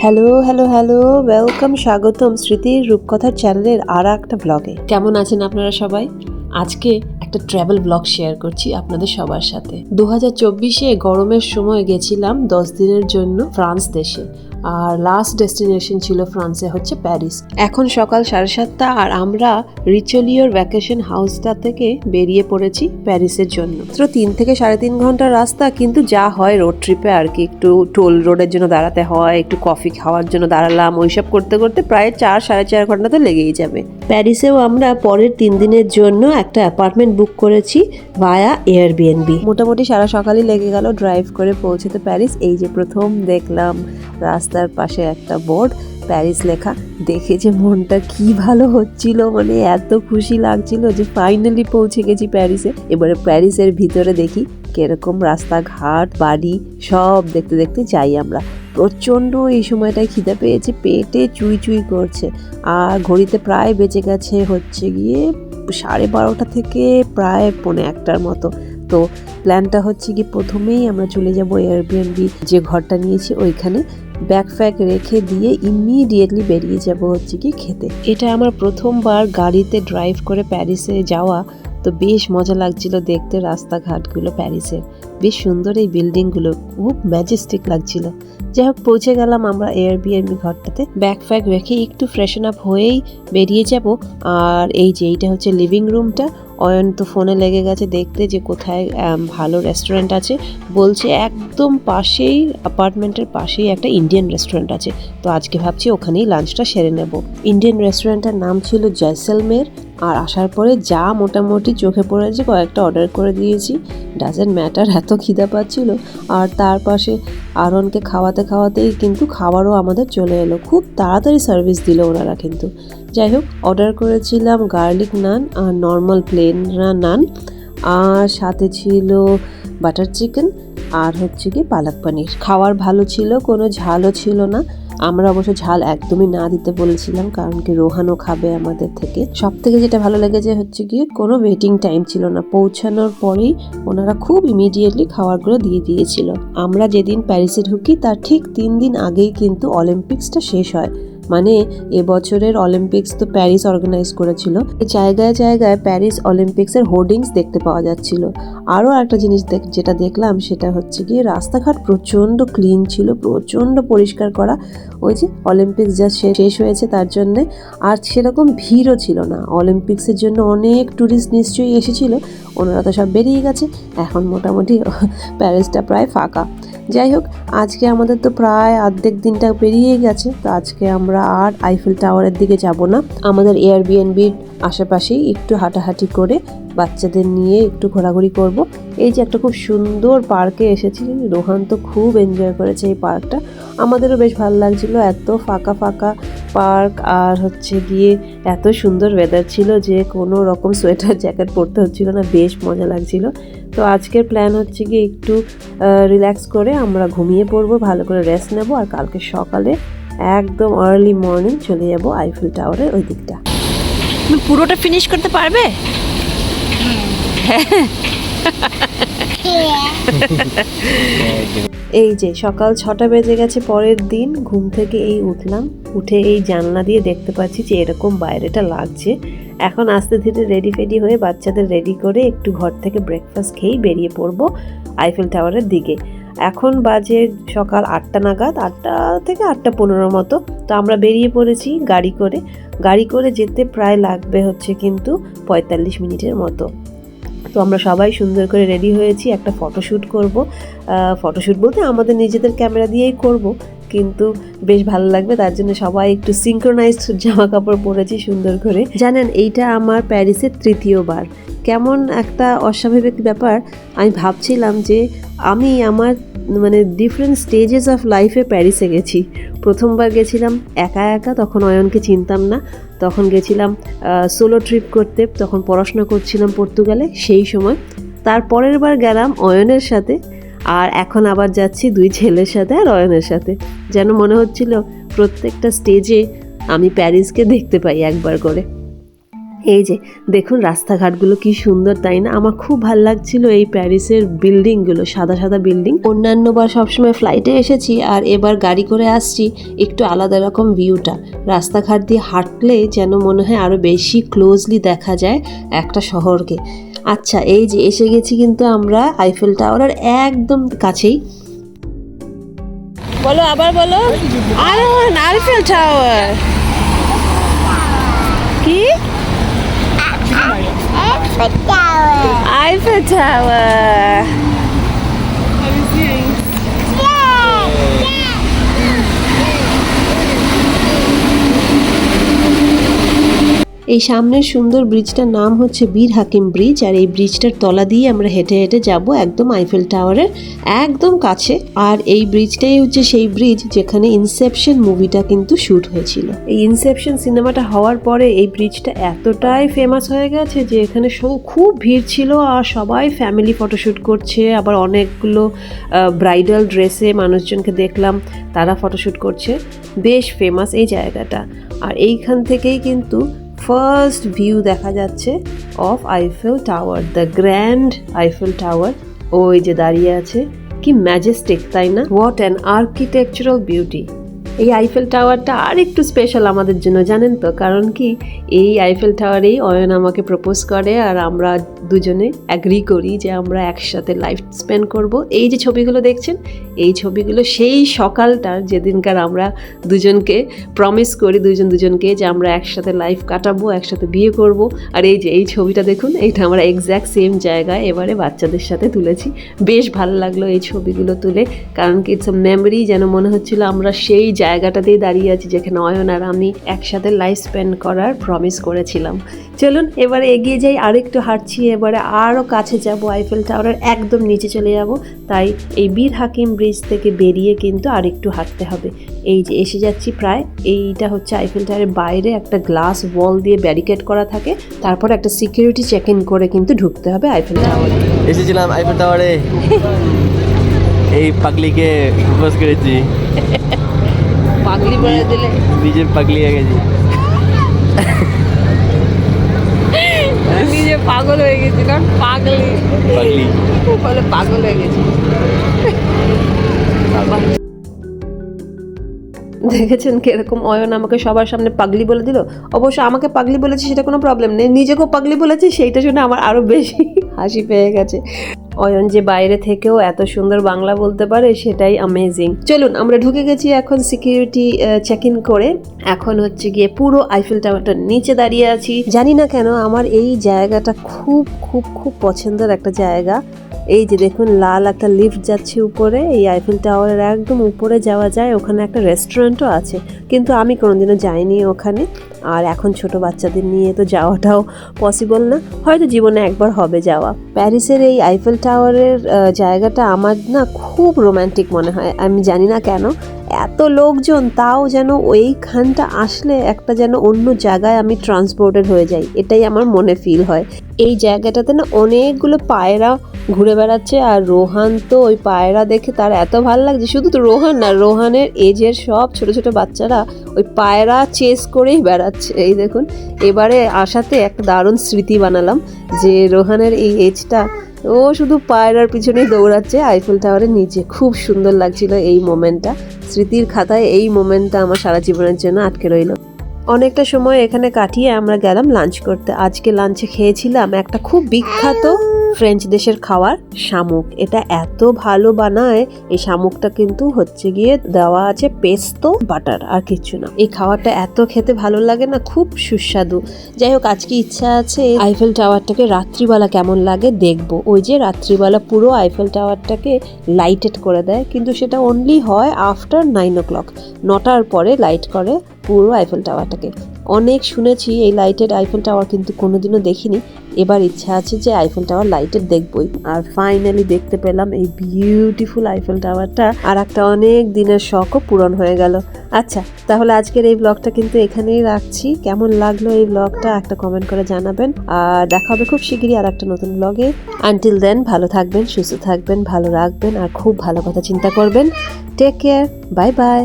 Hello hello hello welcome স্বাগতম স্মৃতির রূপকথার চ্যানেলের আর একটা ব্লগে কেমন আছেন আপনারা সবাই? আজকে একটা ট্রাভেল ব্লগ শেয়ার করছি আপনাদের সবার সাথে। দু হাজার চব্বিশে গরমের সময় গেছিলাম দশ দিনের জন্য ফ্রান্স দেশে। আর লাস্ট ডেস্টিনেশন ছিল ফ্রান্সে হচ্ছে প্যারিস এখন সকাল সাড়ে সাতটা আর আমরা রিচলিওর ভ্যাকেশন হাউসটা থেকে বেরিয়ে পড়েছি প্যারিসের জন্য। মাত্র তিন থেকে সাড়ে তিন ঘণ্টার রাস্তা, কিন্তু যা হয় রোড ট্রিপে আর কি। একটু টোল রোডের জন্য দাঁড়াতে হয়, একটু কফি খাওয়ার জন্য দাঁড়ালাম, ওইসব করতে করতে প্রায় চার, সাড়ে চার ঘণ্টা তো লেগেই যাবে। প্যারিসেও আমরা পরের তিন দিনের জন্য একটা অ্যাপার্টমেন্ট বুক করেছি ভায়া এয়ারবিএনবি মোটামুটি সারা সকালই লেগে গেল ড্রাইভ করে পৌঁছতে প্যারিস এই যে প্রথম দেখলাম রাস্তার পাশে একটা বোর্ড, প্যারিস লেখা, দেখে যে মনটা কি ভালো হচ্ছিল মানে এত খুশি লাগছিল যে ফাইনালি পৌঁছে গেছি প্যারিসে। এবারে প্যারিসের ভিতরে দেখি কীরকম রাস্তাঘাট, বাড়ি, সব দেখতে দেখতে যাই আমরা। প্রচণ্ড এই সময়টায় খিদে পেয়েছে, পেটে চুই চুই করছে। আর ঘড়িতে প্রায় বেঁচে গেছে হচ্ছে গিয়ে সাড়ে বারোটা থেকে প্রায় পৌনে একটার মতো। তো প্ল্যানটা হচ্ছে কি প্রথমেই আমরা চলে যাব এয়ারবিএনবি যে ঘরটা নিয়েছি ওইখানে। ব্যাগ ফ্যাগ রেখে দিয়ে ইমিডিয়েটলি বেরিয়ে যাব হচ্ছে কি খেতে। এটা আমার প্রথমবার গাড়িতে ড্রাইভ করে প্যারিসে যাওয়া, তো বেশ মজা লাগছিল দেখতে রাস্তাঘাটগুলো প্যারিসের বেশ সুন্দর এই বিল্ডিংগুলো খুব ম্যাজেস্টিক লাগছিল। যাই হোক, পৌঁছে গেলাম আমরা এয়ারবিএনবি ঘরটাতে। ব্যাগ ফ্যাগ রেখে একটু ফ্রেশন আপ হয়েই বেরিয়ে যাব। আর এই যে এইটা হচ্ছে লিভিং রুমটা অয়ন তো ফোনে লেগে গেছে, দেখতে যে কোথায় ভালো রেস্টুরেন্ট আছে। বলছে একদম পাশেই অ্যাপার্টমেন্টের পাশেই একটা ইন্ডিয়ান রেস্টুরেন্ট আছে। তো আজকে ভাবছি ওখানেই লাঞ্চটা সেরে নেব। ইন্ডিয়ান রেস্টুরেন্টটার নাম ছিল জয়সলমের আর আসার পরে যা মোটামুটি চোখে পড়েছে, কয়েকটা অর্ডার করে দিয়েছি। ডাজেন্ট ম্যাটার এত খিদা পাচ্ছিল। আর তার পাশে আরনকে খাওয়াতে খাওয়াতেই কিন্তু খাবারও আমাদের চলে এলো। খুব তাড়াতাড়ি সার্ভিস দিল ওনারা কিন্তু। যাই হোক অর্ডার করেছিলাম গার্লিক নান আর নর্মাল প্লেন নান আর সাথে ছিল বাটার চিকেন আর হচ্ছে কি পালক পনির। খাওয়ার ভালো ছিল, কোনো ঝালও ছিল না। আমরা অবশ্য ঝাল একদমই না দিতে বলেছিলাম, কারণ কি রোহানও খাবে আমাদের থেকে। সব থেকে যেটা ভালো লেগেছে হচ্ছে গিয়ে কোনো ওয়েটিং টাইম ছিল না, পৌঁছানোর পরেই ওনারা খুব ইমিডিয়েটলি খাবারগুলো দিয়ে দিয়েছিল। আমরা যেদিন প্যারিসে ঢুকি, তার ঠিক তিন দিন আগেই কিন্তু অলিম্পিক্সটা শেষ হয়। মানে এবছরের অলিম্পিক্স তো প্যারিস অর্গানাইজ করেছিল। জায়গায় জায়গায় প্যারিস অলিম্পিক্সের হোর্ডিংস দেখতে পাওয়া যাচ্ছিল। আরও একটা জিনিস যেটা দেখলাম সেটা হচ্ছে গিয়ে রাস্তাঘাট প্রচণ্ড ক্লিন ছিল, প্রচণ্ড পরিষ্কার করা। ওই যে অলিম্পিক্স যা শেষ হয়েছে তার জন্যে আর সেরকম ভিড়ও ছিল না। অলিম্পিক্সের জন্য অনেক ট্যুরিস্ট নিশ্চয়ই এসেছিল। ওনারা তো সব বেরিয়ে গেছে। এখন মোটামুটি প্যারিসটা প্রায় ফাঁকা। যাই হোক, আজকে আমাদের তো প্রায় অর্ধেক দিনটা পেরিয়ে গেছে, তো আজকে আমরা আর আইফেল টাওয়ারের দিকে যাব না। আমাদের এয়ারবিএনবির আশেপাশেই একটু হাঁটাহাঁটি করে বাচ্চাদের নিয়ে একটু ঘোরাঘুরি করব। এই যে একটা খুব সুন্দর পার্কে এসেছি রোহান তো খুব এনজয় করেছে এই পার্কটা। আমাদেরও বেশ ভালো লাগছিল, এত ফাঁকা ফাঁকা পার্ক আর হচ্ছে গিয়ে এত সুন্দর ওয়েদার ছিল যে কোনো রকম সোয়েটার জ্যাকেট পরতে হচ্ছিল না, বেশ মজা লাগছিল। তো আজকের প্ল্যান হচ্ছে গিয়ে একটু রিল্যাক্স করে আমরা ঘুমিয়ে পড়ব, ভালো করে রেস্ট নেব আর কালকে সকালে একদম আর্লি মর্নিং চলে যাব আইফেল টাওয়ারের ওই দিকটা। পুরোটা ফিনিশ করতে পারবে? এই যে, সকাল ছটা বেজে গেছে, পরের দিন ঘুম থেকে এই উঠলাম। উঠে এই জানলা দিয়ে দেখতে পাচ্ছি যে এরকম বাইরেটা লাগছে। এখন আস্তে ধীরে রেডি ফেডি হয়ে বাচ্চাদের রেডি করে একটু ঘর থেকে ব্রেকফাস্ট খেয়েই বেরিয়ে পড়ব আইফেল টাওয়ারের দিকে। এখন বাজে সকাল আটটা নাগাদ, আটটা থেকে আটটা পনেরো মতো। তো আমরা বেরিয়ে পড়েছি গাড়ি করে। গাড়ি করে যেতে প্রায় লাগবে হচ্ছে কিন্তু পঁয়তাল্লিশ মিনিটের মতো। তো আমরা সবাই সুন্দর করে রেডি হয়েছি একটা ফটোশ্যুট করব। ফটোশ্যুট বলতে আমাদের নিজেদের ক্যামেরা দিয়েই করব। কিন্তু বেশ ভালো লাগবে। তার জন্য সবাই একটু সিঙ্ক্রোনাইজড জামা কাপড় পরেছি সুন্দর করে। জানেন, এইটা আমার প্যারিসের তৃতীয়বার কেমন একটা অস্বাভাবিক ব্যাপার, আমি ভাবছিলাম যে আমি আমার মানে ডিফারেন্ট স্টেজেস অফ লাইফে প্যারিসে গেছি। প্রথমবার গেছিলাম একা একা, তখন অয়নকে চিনতাম না। তখন গেছিলাম সোলো ট্রিপ করতে, তখন পড়াশোনা করছিলাম পর্তুগালে সেই সময়। তার পরের বার গেলাম অয়নের সাথে, আর এখন আবার যাচ্ছি দুই ছেলের সাথে আর অয়নের সাথে। যেন মনে হচ্ছিল প্রত্যেকটা স্টেজে আমি প্যারিসকে দেখতে পাই একবার করে। এই যে, দেখুন রাস্তাঘাটগুলো কি সুন্দর, তাই না? আমার খুব ভালো লাগছিল এই প্যারিসের বিল্ডিংগুলো সাদা সাদা বিল্ডিং অন্যান্যবার সবসময় ফ্লাইটে এসেছি আর এবার গাড়ি করে আসছি একটু আলাদা রকম ভিউটা রাস্তাঘাট দিয়ে হাঁটলে যেন মনে হয় আরও বেশি ক্লোজলি দেখা যায় একটা শহরকে। আচ্ছা এই যে, এসে গেছি কিন্তু আমরা আইফেল টাওয়ারের একদম কাছেই। বলো আবার বলো। আর আলফেল টাওয়ার কি? আইফেল টাওয়ার এই সামনের সুন্দর ব্রিজটার নাম হচ্ছে বীর হাকিম ব্রিজ, আর এই ব্রিজটার তলা দিয়ে আমরা হেঁটে হেঁটে যাব একদম আইফেল টাওয়ারের একদম কাছে। আর এই ব্রিজটাই হচ্ছে সেই ব্রিজ যেখানে ইনসেপশন মুভিটা কিন্তু শ্যুট হয়েছিল। এই ইনসেপশন সিনেমাটা হওয়ার পরে এই ব্রিজটা এতটাই ফেমাস হয়ে গেছে যে এখানে খুব ভিড় ছিল আর সবাই ফ্যামিলি ফটোশ্যুট করছে। আবার অনেকগুলো ব্রাইডাল ড্রেসে মানুষজনকে দেখলাম, তারা ফটোশ্যুট করছে। বেশ ফেমাস এই জায়গাটা। আর এইখান থেকেই কিন্তু ফার্স্ট ভিউ দেখা যাচ্ছে of Eiffel tower the grand Eiffel tower ওই যে দাঁড়িয়ে আছে। কি ম্যাজেস্টিক তাই না? হোয়াট অ্যান আর্কিটেকচারাল বিউটি এই আইফেল টাওয়ারটা আর একটু স্পেশাল আমাদের জন্য, জানেন তো? কারণ কি? এই আইফেল টাওয়ারেই অয়ন আমাকে প্রপোজ করে আর আমরা দুজনে অ্যাগ্রি করি যে আমরা একসাথে লাইফ স্পেন্ড করব। এই যে ছবিগুলো দেখছেন, এই ছবিগুলো সেই সকালটার যেদিনকার আমরা দুজনকে প্রমিস করি, দুজন দুজনকে যে আমরা একসাথে লাইফ কাটাবো, একসাথে বিয়ে করব। আর এই যে এই ছবিটা দেখুন এইটা আমরা এক্স্যাক্ট সেম জায়গায় এবারে বাচ্চাদের সাথে তুলেছি। বেশ ভালো লাগল এই ছবিগুলো তুলে, কারণ কি ইটস মেমরি যেন মনে হচ্ছিল আমরা সেই জায়গাটাতেই দাঁড়িয়ে আছি যেখানে অয়ন আর আমি একসাথে লাইফ স্পেন্ড করার প্রমিস করেছিলাম। চলুন এবারে এগিয়ে যাই আর একটু হাঁটছি এবারে আরও কাছে যাব আইফেল টাওয়ারের একদম নিচে চলে যাব। তাই এই বীর হাকিম ব্রিজ থেকে বেরিয়ে কিন্তু আর একটু হাঁটতে হবে। এই যে এসে যাচ্ছি প্রায় এইটা হচ্ছে আইফেল টাওয়ারের বাইরে একটা গ্লাস ওয়াল দিয়ে ব্যারিকেড করা থাকে। তারপর একটা সিকিউরিটি চেক ইন করে কিন্তু ঢুকতে হবে আইফেল টাওয়ারে এসেছিলাম আইফেল টাওয়ারে এই পাগলিকে প্রপোজ করেছি। পাগলি বলে দিলে নিজে পাগলি হয়ে গেছি নিজে পাগল হয়ে গেছি কারণ পাগলি পাগলি বলে পাগল হয়ে গেছি দেখেছেন কীরকম অয়ন আমাকে সবার সামনে পাগলি বলে দিল? অবশ্য আমাকে পাগলি বলেছে সেটা কোনো প্রবলেম নেই। নিজেকেও পাগলি বলেছে, সেইটা শুনে আমার আরও বেশি হাসি পেয়ে গেছে। অয়ন যে বাইরে থেকেও এত সুন্দর বাংলা বলতে পারে, সেটাই অ্যামেজিং চলুন, আমরা ঢুকে গেছি এখন সিকিউরিটি চেক ইন করে। এখন হচ্ছে গিয়ে পুরো আইফেল টাওয়ারটার নিচে দাঁড়িয়ে আছি। জানি না কেন, আমার এই জায়গাটা খুব খুব খুব পছন্দের একটা জায়গা। এই যে দেখুন, লাল একটা লিফট যাচ্ছে উপরে, এই আইফেল টাওয়ারের একদম উপরে যাওয়া যায়, ওখানে একটা রেস্টুরেন্টও আছে। কিন্তু আমি কোনোদিনও যাইনি ওখানে, আর এখন ছোট বাচ্চাদের নিয়ে তো যাওয়াটাও পসিবল না। হয়তো জীবনে একবার হবে যাওয়া। প্যারিসের এই আইফেল টাওয়ারের জায়গাটা আমার না খুব রোম্যান্টিক মনে হয়। আমি জানি না কেন, এত লোকজন, তাও যেন ওইখানটা আসলে একটা যেন অন্য জায়গায় আমি ট্রান্সপোর্টেড হয়ে যাই, এটাই আমার মনে ফিল হয়। এই জায়গাটাতে না অনেকগুলো পায়রা ঘুরে বেড়াচ্ছে আর রোহান তো ওই পায়রা দেখে তার এত ভালো লাগছে। শুধু তো রোহান না, রোহানের এজের সব ছোট ছোট বাচ্চারা ওই পায়রা চেস করেই বেড়াচ্ছে। এই দেখুন, এবারে আসাতে একটা দারুণ স্মৃতি বানালাম যে রোহানের এই এজটা ও শুধু পায়রার পিছনেই দৌড়াচ্ছে আইফেল টাওয়ারের নিচে। খুব সুন্দর লাগছিল এই মোমেন্টটা স্মৃতির খাতায় এই মোমেন্টটা আমার সারা জীবনের জন্য আটকে রইল। অনেকটা সময় এখানে কাটিয়ে আমরা গেলাম লাঞ্চ করতে। আজকে লাঞ্চে খেয়েছিলাম একটা খুব বিখ্যাত ফ্রেঞ্চ দেশের খাওয়ার শামুক। এটা এত ভালো বানায়, এই শামুকটা কিন্তু হচ্ছে গিয়ে দেওয়া আছে পেস্তো, বাটার আর কিছু না। এই খাবারটা এত খেতে ভালো লাগে না, খুব সুস্বাদু। যাই হোক, আজকে ইচ্ছা আছে আইফেল টাওয়ারটাকে রাত্রিবেলা কেমন লাগে দেখব। ওই যে রাত্রিবেলা পুরো আইফেল টাওয়ারটাকে লাইটেড করে দেয়, কিন্তু সেটা অনলি হয় আফটার নাইন ও ক্লক নটার পরে লাইট করে পুরো আইফেল টাওয়ারটাকে অনেক শুনেছি এই লাইটেড আইফেল টাওয়ার কিন্তু কোনোদিনও দেখিনি। এবার ইচ্ছা আছে যে আইফেল টাওয়ার লাইটেড দেখবই। আর ফাইনালি দেখতে পেলাম এই বিউটিফুল আইফেল টাওয়ারটা আর একটা অনেক দিনের শখও পূরণ হয়ে গেল। আচ্ছা তাহলে আজকের এই ব্লগটা কিন্তু এখানেই রাখছি। কেমন লাগল এই ব্লগটা একটা কমেন্ট করে জানাবেন। আর দেখা হবে খুব শিগগিরই আর একটা নতুন ব্লগে আনটিল দেন ভালো থাকবেন, সুস্থ থাকবেন, ভালো রাখবেন, আর খুব ভালো কথা চিন্তা করবেন। Take care bye bye